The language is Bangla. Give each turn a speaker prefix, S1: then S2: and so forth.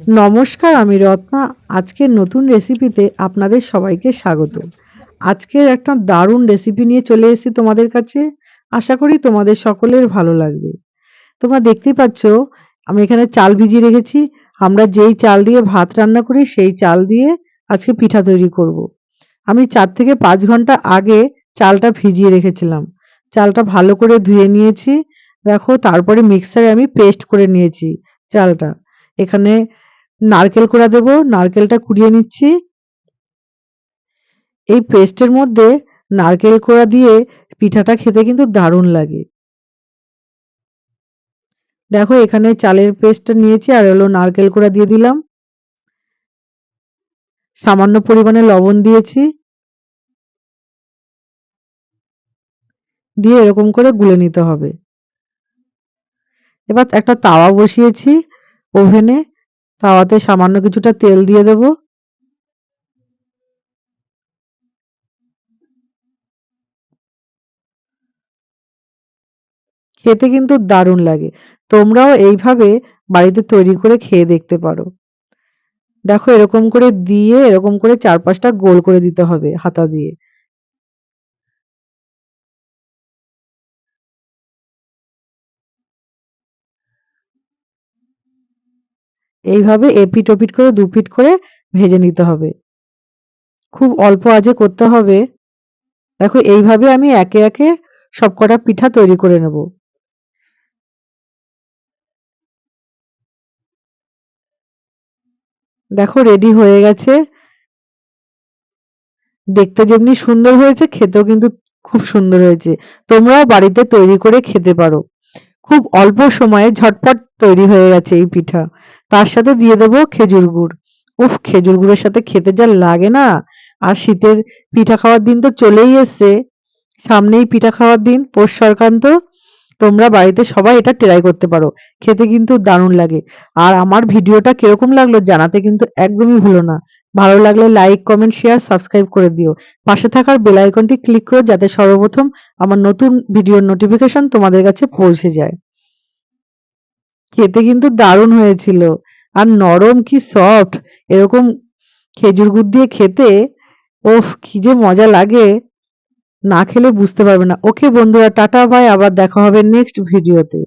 S1: নমস্কার, আমি রত্না। আজকের নতুন রেসিপিতে আপনাদের সবাইকে স্বাগত। আজকের একটা দারুণ রেসিপি নিয়ে চলে এসেছি তোমাদের কাছে। আশা করি তোমাদের সকলের ভালো লাগবে। তোমরা দেখতেই পাচ্ছ, আমি এখানে চাল ভিজিয়ে রেখেছি। আমরা যেই চাল দিয়ে ভাত রান্না করি, সেই চাল দিয়ে আজকে পিঠা তৈরি করব। আমি চার থেকে পাঁচ ঘণ্টা আগে চালটা ভিজিয়ে রেখেছিলাম। চালটা ভালো করে ধুয়ে নিয়েছি। দেখো, তারপরে মিক্সারে আমি পেস্ট করে নিয়েছি চালটা। এখানে নারকেল কোড়া দেব, নারকেলটা কুড়িয়ে নিচ্ছি। এই পেস্টের মধ্যে নারকেল কোড়া দিয়ে পিঠাটা খেতে কিন্তু দারুণ লাগে। দেখো, এখানে চালের পেস্টটা নিয়েছি, আর হলো নারকেল কোড়া দিয়ে দিলাম। সামান্য পরিমাণে লবণ দিয়েছি। দিয়ে এরকম করে গুলে নিতে হবে। এবার একটা তাওয়া বসিয়েছি ওভেনে। তাওয়াতে সামান্য কিছুটা তেল দিয়ে দেব। খেতে কিন্তু দারুণ লাগে। তোমরাও এইভাবে বাড়িতে তৈরি করে খেয়ে দেখতে পারো। দেখো এরকম করে দিয়ে এরকম করে চার পাঁচটা গোল করে দিতে হবে হাতা দিয়ে। এইভাবে এপিট ওপিট করে দু পিট করে ভেজে নিতে হবে। খুব অল্প আজে করতে হবে। দেখো, এইভাবে আমি একে একে সবকটা পিঠা তৈরি করে নেব। দেখো রেডি হয়ে গেছে। দেখতে যেমনি সুন্দর হয়েছে, খেতেও কিন্তু খুব সুন্দর হয়েছে। তোমরাও বাড়িতে তৈরি করে খেতে পারো। খুব অল্প সময়ে ঝটপট তৈরি হয়ে গেছে এই পিঠা। তার সাথে দিয়ে দেবো খেজুর গুড়। উফ, খেজুর গুড়ের সাথে খেতে যা লাগে না। আর শীতের পিঠা খাওয়ার দিন তো চলেই এসছে। সামনেই পিঠা খাওয়ার দিন, পৌষ সংক্রান্ত। তোমরা বাড়িতে সবাই এটা ট্রাই করতে পারো। খেতে কিন্তু দারুণ লাগে। আর আমার ভিডিওটা কীরকম লাগল জানাতে কিন্তু একদমই ভুলো না। ভালো লাগলে লাইক কমেন্ট শেয়ার সাবস্ক্রাইব করে দিও। পাশে থাকার বেল আইকনটি ক্লিক করো যাতে সর্বপ্রথম আমার নতুন ভিডিওর নোটিফিকেশন তোমাদের কাছে পৌঁছে যায়। খেতে কিন্তু দারুণ হয়েছিল। আর নরম কি সফট এরকম খেজুর গুড় দিয়ে খেতে, ওফ, কি যে মজা লাগে। না খেলে বুঝতে পারবে না। ওকে বন্ধুরা, টাটা বাই আবার দেখা হবে নেক্সট ভিডিওতে